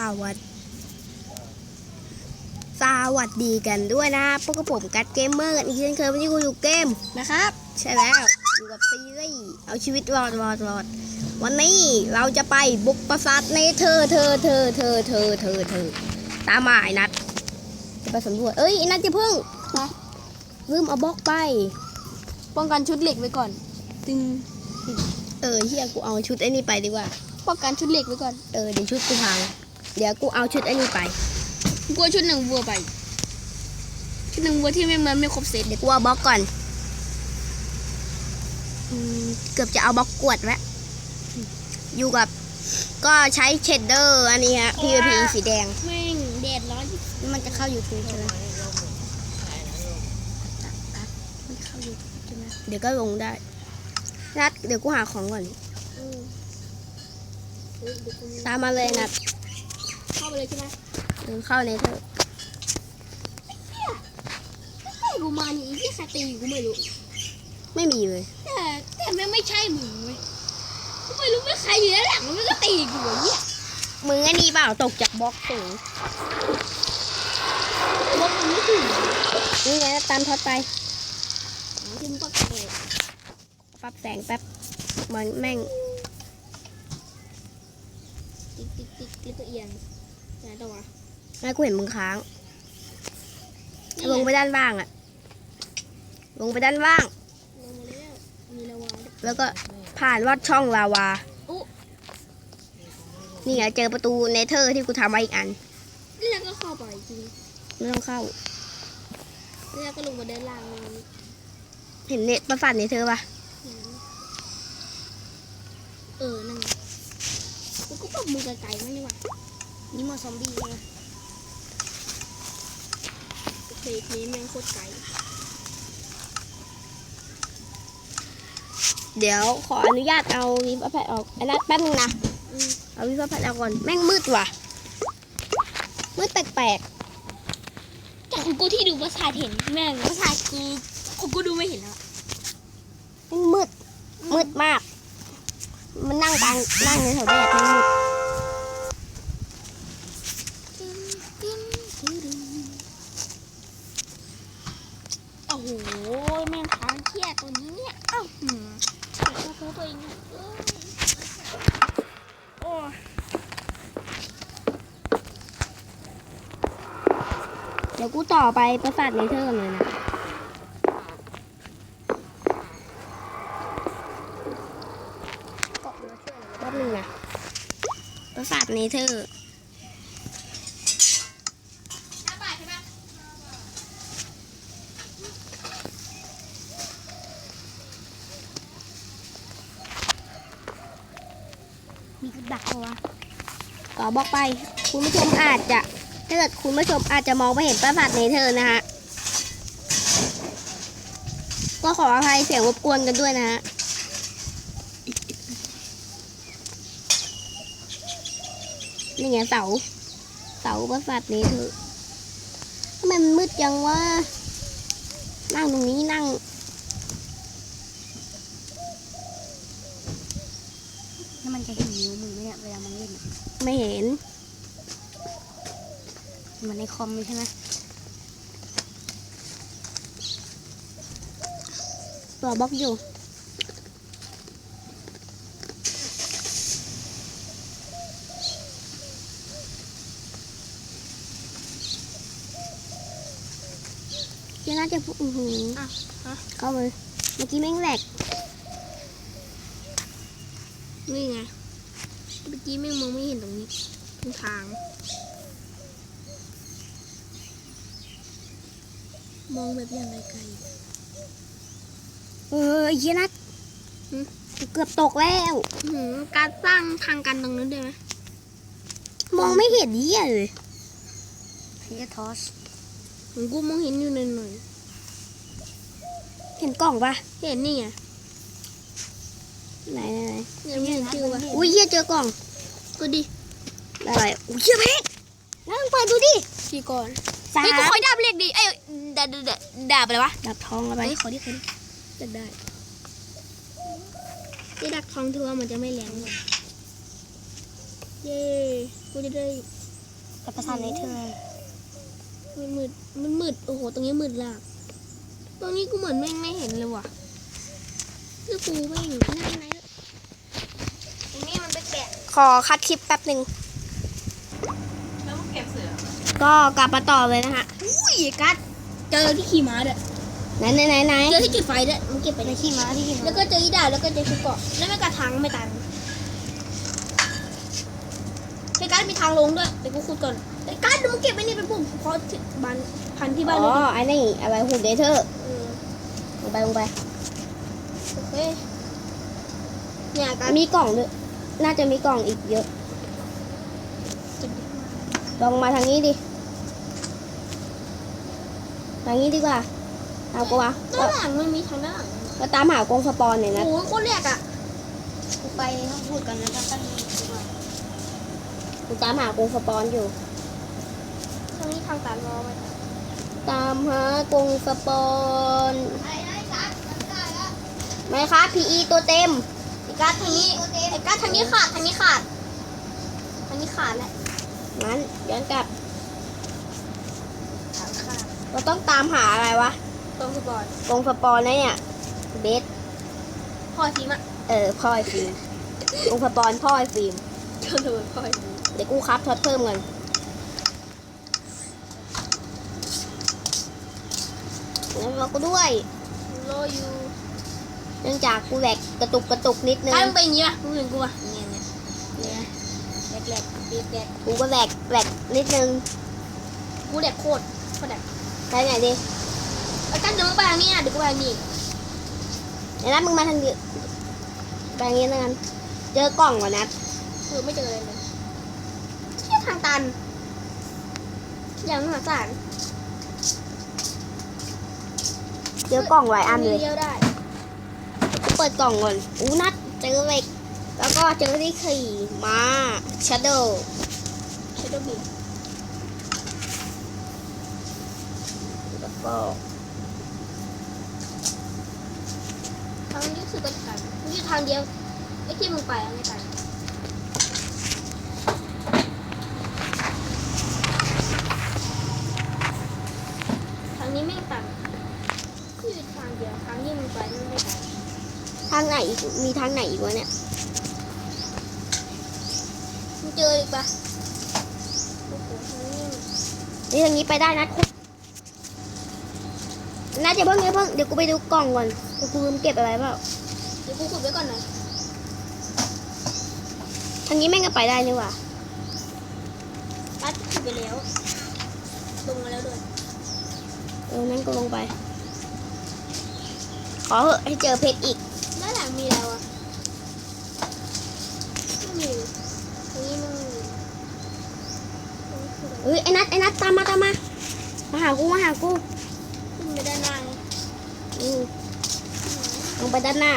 สวัสดีสวัสดีกันด้วยนะพวกกับผมกัดเกมเมอร์กันอีกเช่นเคยวันนี้กูอยู่เกมนะครับ ใช่แล้วอยู่กับซีรีส์เอาชีวิตรอดรอดรอดวันนี้เราจะไปบุกปราสาทในเธอเธอเธอเธอเธอเธอเธอตามมาไอ้นัดจะไปสำรวจเอ้ยไอ้นัดจะพิ่งนะลืมเอาบล็อกไป ป้องกันชุดเหล็กไว้ก่อนตึงเออเฮียกูเอาชุดไอ้นี่ไปดีกว่าป้องกันชุดเหล็กไว้ก่อนเออเดี๋ยวชุดกูพัง เดี๋ยวกูเอาชุดไอ้นี่ไปกลัวชุดหนึ่งวัวไป ชุดหนึ่งวัวที่ไม่มันไม่ครบเซตเดี๋ยวกูเอาบล็อกก่อนอืมเกือบจะเอาบล็อกกวดแล้วอยู่กับ ก็ใช้เชดเดอร์อันนี้ฮะ PVP สีแดงแม่งแดดร้อนนี่มันจะเข้า YouTube ใช่ไหมมันจะเข้า YouTube ใช่ไหมเดี๋ยวก็ลงได้นัดเดี๋ยวกูหาของก่อน ตามมาเลยนัด เข้าไปเลยใช่ไหมเดินเข้าในเถอะให้กูมานี่ที่ใครตีกูไม่รู้ ไม่มีเลย แต่แต่แม่งไม่ใช่มึงเว้ยกูไม่รู้ว่าใครอยู่ด้านหลังมันก็ตีกูไอ้เหี้ยมึงไอ้นี่เปล่าตกจากบล็อกสูงลบมันไม่ถึงนี่ไงตามท็อตไปถึงปากแตกปรับแสงแป๊บมันแม่ง ติ๊กติ๊กติ๊กติ๊กตัวเอียง ไหนตัววะแม่กูเห็นมึงค้าง ลงไปด้านล่างอะลงไปด้านล่าง ลงมาแล้วมีละวาด้วยแล้วก็ผ่านลอดช่องลาวา อุ๊นี่ไงเจอประตูเนเธอร์ที่กูทำไว้อีกอันแล้วก็เข้าไปจริงไม่ต้องเข้าแล้วก็ลงมาด้านล่างเลยเห็นเนตประสาทเนเธอร์ปะเออนั่นไงกูก็ปรับมือไกลๆมั้งนี่หว่า นี่มอซอมบี้ไงโอเคทีนี้แม่งโคตรไกลเดี๋ยวขออนุญาตเอาวิฟแพดออกอันนั้นแป๊บนึงนะอืมเอาวิฟแพดออกก่อน แม่งมืดว่ะ มืดแปลกจากของกูที่ดูภาษาทเห็นแม่งภาษาทกูของกูดูไม่เห็นแล้วๆแม่งมืด มืดมาก มันนั่งกลางนั่งในแถวแดดแม่งมืด โอ้โหแม่งทางเครียตัวนี้เนี่ยเอ้าหืมกูกูตัวเองเนี่ยเอ้ยโอ้เดี๋ยวกูต่อไปประสาทเนเธอร์เลยนะแป๊บนึงนะประสาทเนเธอร์ มีกระ ดักเอาวะต่อบอกไป คุณผู้ชมอาจจะถ้าเกิดคุณผู้ชมอาจจะมองไม่เห็นประสาทเนเธอร์นะฮะ ก็ขออภัยเสียงรบกวนกันด้วยนะฮะนี่ไงเสา เสาประสาทเนเธอร์ทำไมมันมืดจังวะ นั่งตรงนี้นั่งแล้มันจะเห็นนิ้ว มึงไหมเนี่ยเวลามันเล่นอะไม่เห็น มันในคอมใช่ไหมต่อบล็อกอยู่เดี๋ยวน่าจะพูดอือหืออะฮะเข้าเลยเมื่อกี้แม่งแหลกนี่ไง เมื่อกี้แม่งมองไม่เห็นตรงนี้ตรงทาง มองแบบอย่างไรไกลเออไอ้เหี้ยนัดหืมเกือบตกแล้วอื้อหือการสร้างทางกันตรงนั้นได้ไหมมองไม่เห็นเหี้ยเลยเฮียทอสผมกูมองเห็นอยู่หน่อยเห็นกล่องปะๆเห็นนี่ไง ไหนไหนไหนยังไม่เห็นชื่อวะอุ้ยเหี้ยเจอกล่องก็ดิอะไรอุ้ยเหี้ยเพชรนั่งเปิดดูดิกี่ก่อนสามเฮ้ยกูคอยดาบเรียกดิเอ้ยดาบดาบดาบอะไรวะดับทองอะไรเฮ้ยขอดิขอดิอยากได้ที่ดักทองถือว่ามันจะไม่แรงหรอกเย้กูจะได้กับประสาทในเธอมันมืดมันมืดโอ้โหตรงนี้มืดมากตรงนี้กูเหมือนแม่งไม่เห็นเลยว่ะคือกูแม่งอยู่ที่ไหนไหนตรงนี้มันไปแกะ ข อคัดคลิปแป๊บหนึ่งแล้วมึงเก็บเสือก็กลับมาต่อเลยนะฮะอุ้ยกัดเจอที่ขี่ม้าด้วยไหนไหนไหนไหนเจอที่จุดไฟด้วยมันเก็บไปในขี่ม้าที่ขี่ม้าแล้วก็เจออีดาแล้วก็เจอชุดเกาะแล้วไม่กระทังไม่ตันไอ้กัดมีทางลงด้วยเดี๋ยวกูขุดก่อนไอ้กัดมึงเก็บไปนี่เป็นปุ่มเพราะที่บ้านพันที่บ้านอ๋เลอยไอ้นี่อะไรหุ่นเดเธอร์เออลงไปลงไปโอเคเนี่ยกัดมีกล่องด้วย น่าจะมีกล่องอีกเยอะ ลองมาทางนี้ดิ ทางนี้ดีกว่า เอากูวะด้านหลังมันมีทางด้านหลังก็ตามหากรงสปอนเนี่อยนะโอ้โหโคตรแรกอะกูไปห้องพูดกันนะกันตั้งนี้ดีกว่ากูตามหากรงสปอนอยู่ทางนี้ทางตันรอไปตามหากรงสปอนไอ้ไอ้กัดได้แล้วไม่ครับ PE ตัวเต็ม ไอ้กัดทางนี้ไอ้กัดทางนี้ขาดทางนี้ขาดทางนี้ขาดแล้วงั้นย้อนกลับทางขาดเราต้องตามหาอะไรวะตรงสปอร์ตกรงสปอนนะเนี่ยเบสพ่อทีมอะเออพ่อไอฟิล์มกรงสปอนพ่อไอฟิล์มเจอเลยพ่อทีมเดี๋ยวกูครับท็อตเพิ่มกันแล้วเราก็ด้วยรออยู่ เนื่องจากกูแหลกกระตุกกระตุกนิดนึงกัดมึงเป็นอย่างนี้ป่ะมึงเห็นกูป่ะเนี่ยเนี่ยเนี่ยแหลกแหลกแหลกแหลกกูก็แหลกแหลกนิดนึงกูแหลกโคตรโคตรแหลกไปไหนดิไอ้กัดเดี๋ยวมึงไปทางนี้อะเดี๋ยวกูไปทางนี้เดี๋ยวนัดมึงมาทางนี้ไปอย่างนี้แล้วกันเจอกล่องก่อนนัดคือไม่เจออะไรเลยเที่ยทางตันอย่างมหาศาลเจอกล่องหลายอันเลยเดียวได้กู เปิดกล่องก่อนอู้นัดเจอเหล็กแล้วก็เจอที่ขี่ม้าชาโดว์ใช้ตัวบีแล้วก็ทางนี้คือกันกันนี่ทางเดียวไอ้ที่มึงไปอะไม่ไปทางนี้ไม่ตันคือทางเดียวทางที่มึงไปมันไม่ไป ทางไหนอีกมีทางไหนอีกวะเนี่ยมึงเจออีกปะโอ้โหทางนี้นี่ทางนี้ไปได้นัดนัดอย่าเพิ่งอย่าเพิ่งเดี๋ยวกูไปดูกล่องก่อนเดี๋ยวกูลืมเก็บอะไรเปล่าเดี๋ยวกูขุดไว้ก่อนหน่อยทางนี้แม่งก็ไปได้นี่หว่าปัดขุดไปแล้ว ลงมาแล้วด้วยเออนั่นก็ลงไป ขอเหอะให้เจอเพชรอีก ด้านหลังมีแล้วอะไม่มีตรงนี้มันไม่มีตรงนี้คืออะไร เฮ้ยไอ้นัดไอ้นัดตามมาตามมามาหากูมาหากูขึ้นไปด้านหน้าไงอืมลงไปด้านหน้า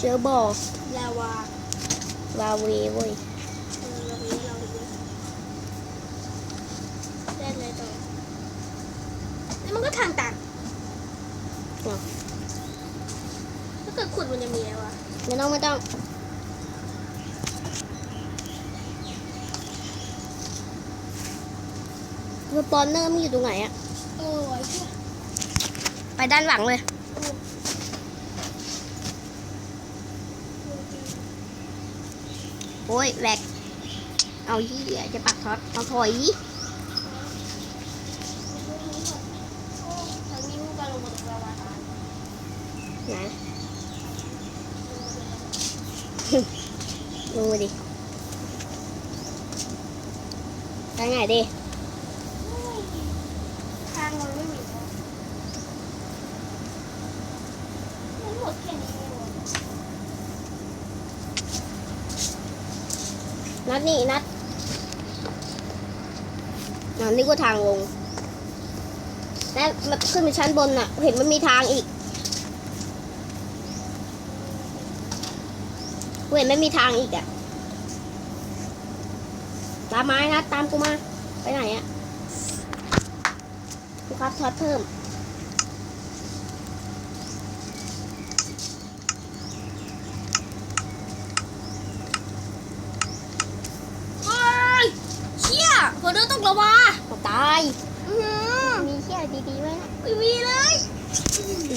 เจอบ่อลาวาลาเวเว้ย เออเรานี้เราเยอะได้เลยต่อแล้วมันก็ทางตัน อ๋อ ถ้าเกิดขุดมันจะมีอะไรวะ ไม่ต้องไม่ต้อง สปอนเนอร์มันอยู่ตรงไหนอะโอ้ยเหี้ยไปด้านหลังเลย โอ้ยแหลกเอาเหี้ยจะปักท็อตเอาถอยโอ้ทางนี้มันก็ลงมาจากลาวาตายไหนดูดิไปไงดิทางมันไม่มีมันหมดแค่นี้นัดนี่นัดนันนี่ก็ทางลง แล้วมันขึ้นไปชั้นบนน่ะ เห็นมันมีทางอีกเห็นมันมีทางอีกอะตามไม้นัดตามกูมา ไปไหนอะ กูครับทอดเพิ่มว้าแล้ววะตาย อื้อหือมีเชี่ยดีๆไว้นะไม่มีเลย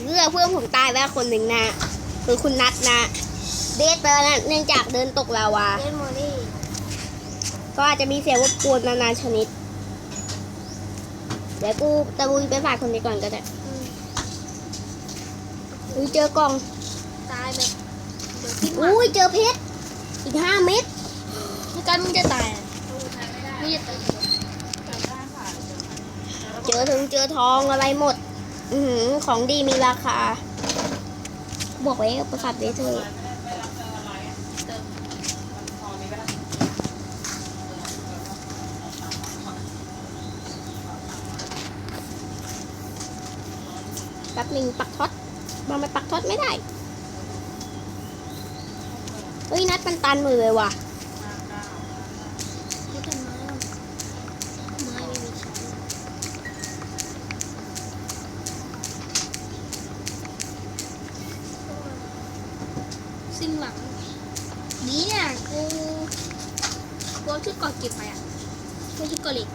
เพื่อเพื่อนผมตายไปแล้วคนหนึ่งนะคือคุณนัทนะ เดทไปแล้วนะเนื่องจากเดินตกลาวา เล่นโมนี่ก็อาจจะมีเสียงรบกวนนานาชนิด เดี๋ยวกูตะลุยไปฝากคนนี้ก่อนก็ได้อืมอุ้ยเจอกล่อง ตายแบบเดี๋ยวคิดว่าอุ้ยเจอเพชร อีกห้าเม็ดไม่กันมึงจะตายอะมึงจะตายเจอถึงเจอทองอะไรหมด อือหือของดีมีราคา บอกไว้กับประสาทเวทเธอ แป๊บหนึ่งปักท็อตมันมาปักท็อตไม่ได้ เฮ้ยนัดมันตันมือเลยว่ะไม่กันไม้หรอกไม้ไม่มีใช้สิ้นหวังนี่เนี่ยกูกูเอาชุดเกาะเก็บไปอะไม่ชุดเกาะเหล็ก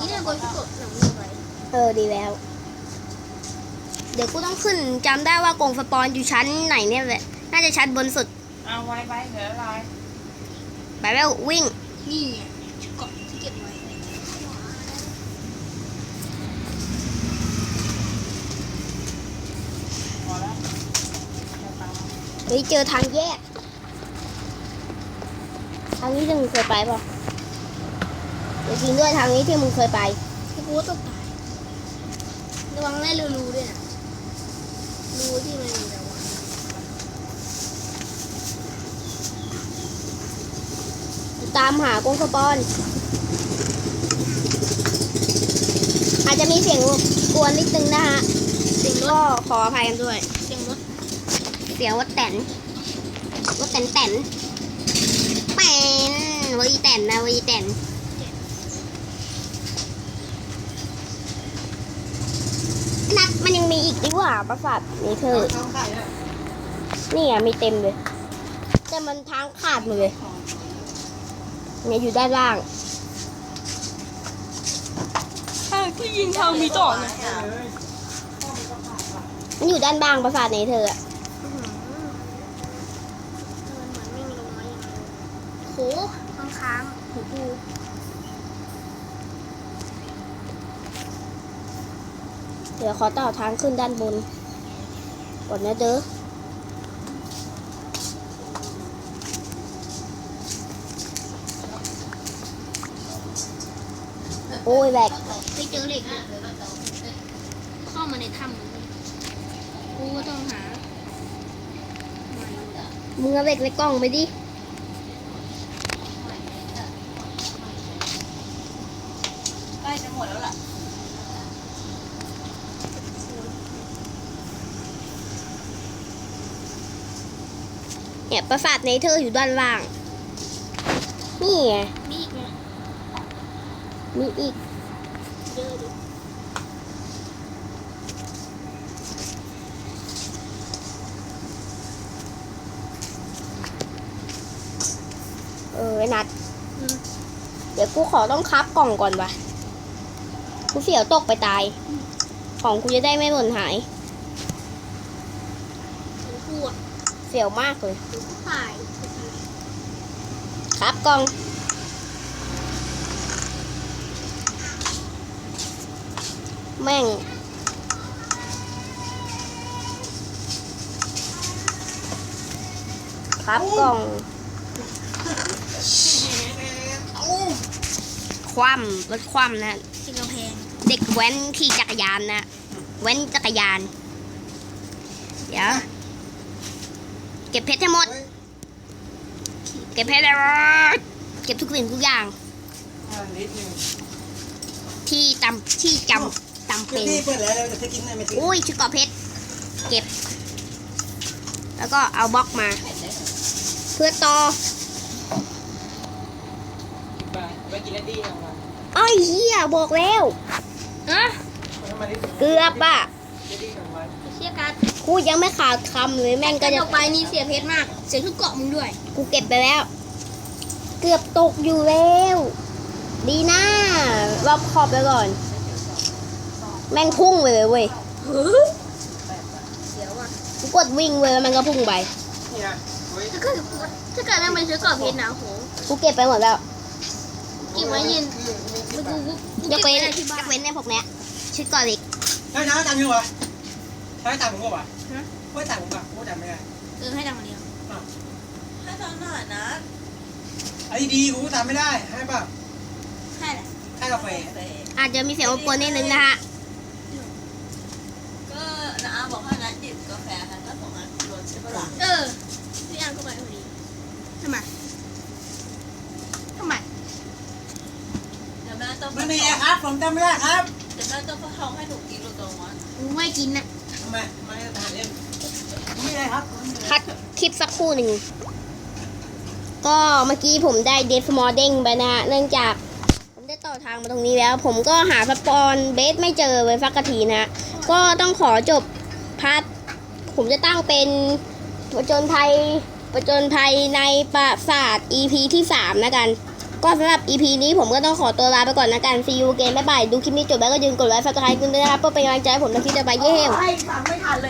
นี่เนี่ยกูเอาชุดเกาะหนังเก็บไปเออดีแล้ว เดี๋ยวกูต้องขึ้นจำได้ว่ากรงสปอนอยู่ชั้นไหนเนี่ยแหละน่าจะชั้นบนสุดเอาไว้ไว้เหลืออะไรไปแล้ววิ่ง นี่ไงชุดเกาะที่เก็บไว้พอแล้วเฮ้ยเจอทางแยก ทางนี้ที่มึงเคยไปป่ะเดี๋ยวจริงด้วยทางนี้ที่มึงเคยไปกูกลัวตกตายระวังได้รูๆด้วยนะ รูที่มันมีแต่ว่าตามหากรงสปอน อาจจะมีเสียงรบกวนนิดนึงนะฮะเสียงรก็ถขออภัยกันด้วย เสียงรถเสียงวัดแตนวัดแตนแตนแปนวีแตนนะวีแตนนัดมันยังมี อีกดีกว่าประสาทนี่เธอต้องไข่เนี่ยนี่อะมีเต็มเลย แต่มันทางขาดหมดเลยเนี่ยอยู่ด้านล่างที่ยิงทางมีต่อนะมันอยู่ด้านบางประสาทในเธออะอื้อหือมันเหมือนไม่มีลมไม้อย่างเดียวโหค้างๆหูกู เดี๋ยวขอต่อทางขึ้นด้านบนก่อนนะเด้อโอ้ยแบกไปเจอเหล็กอะเข้ามาในถ้ำเลยกูก็ต้องหาไม้มึงเอาเหล็กในกล่องไปดิ ใกล้จะหมดแล้วล่ะ เนี่ยประสาทในเธออยู่ด้านล่าง นี่ไง มีอีกไงมีอีก เยอะดิเออไอ้นัด อืมเดี๋ยวกูขอต้องคับกล่องก่อนวะกูเสียวตกไปตาย ของกูจะได้ไม่หล่นหาย ถึงกูอะ เสียวมากเลยถึงกูตายครับกล่อง แม่ง ครับกล่องคว่ำรถคว่ำนะที่กำแพงเด็กแว้นขี่จักรยานนะ แว้นจักรยาน เดี๋ยว เก็บเพชรให้หมด เก็บเพชรให้หมดเก็บทุกสิ่งทุกอย่าง นิดนึงที่จำที่จำจำเป็นพี่เปิดแล้วเราจะกินอะไรไม่ทิ้งอุ้ยชุดเกราะเพชร เก็บ แล้วก็เอาบล็อกมา เพื่อต่อไปกินแล้วดีเอามาอ้อยเฮียบอกแล้วอะทำไมได้เกือบอะจะดีของมันไอ้ เชี่ยการ์ดกูยังไม่ขาดคำเลยแม่งกก็ระจะจกไปนี่เสียเพชรมาก เสียทุกเกาะมึงด้วย กูเก็บไปแล้ว เกือบตกอยู่แล้ว ดีนะรอบขอบแล้วก่อน แม่งพุ่งไปเลยเว้ยเดี๋ยวอะกูกดวิ่งเว้ยแล้วมันก็พุ่งไป นี่นะเฮ้ยถ้าเกิดถ้าเกิดนั่งไปซื้อกรอบเพชรนะโหกูเก็บไปหมดแล้ว เก็บไว้ยินกูกูกูยกเว้นก็บไที่บ้ายกเว้นในพวกเนี้ยชุดก่อนอีกใช่ใช่ตังค์อยู่ วะใช่ตังค์ผมก็วะไม่ตังค์ผมอะผมจำไม่ได้เออให้ดังกว่านี้ให้ตอนหน่อยนะไอ้ดีกูจำไม่ได้ให้ป่ะให้แหละให้กาแฟอาจจะมีเสียงรบกวนนิดนึงนะฮะก็นะอาบอกให้นัดจิบกาแฟค่ะก็ส่งงานรถใช่ปะล่ะเออพี่อังก็ไปพอดีทำไมทำไมเดี๋ยวแม่ต้องไม่มีครับผมจำไม่ได้ครับเดี๋ยวแม่ต้องพะเขาให้หนูกินตรงวันกูไม่กินนะทำ ไมไมทหารเล่นไม่มีอะไรครับคัดคลิปสักครู่หนึ่ง ก็เมื่อกี้ผมได้เดฟมอร์เด้งไปนะฮะ เนื่องจากผมได้ต่อทางมาตรงนี้แล้ว ผมก็หาสปอนเบสไม่เจอเลยสักกะทีนะฮะก็ต้องขอจบพาร์ทผมจะตั้งเป็นประจนภัยประจนภัยในปราสาท EP ที่ 3 นะกัน ก็สำหรับ EP นี้ผมก็ต้องขอตัวลาไปก่อนนะกัน See you again บ๊ายบาย ดูคลิปนี้จบแล้วก็ยืนกดไลค์ฝากกดไลค์กันด้วยนะครับเพื่อเป็นกำลังใจให้ผมในคลิปต่อไปเย้ ไม่ทันเลย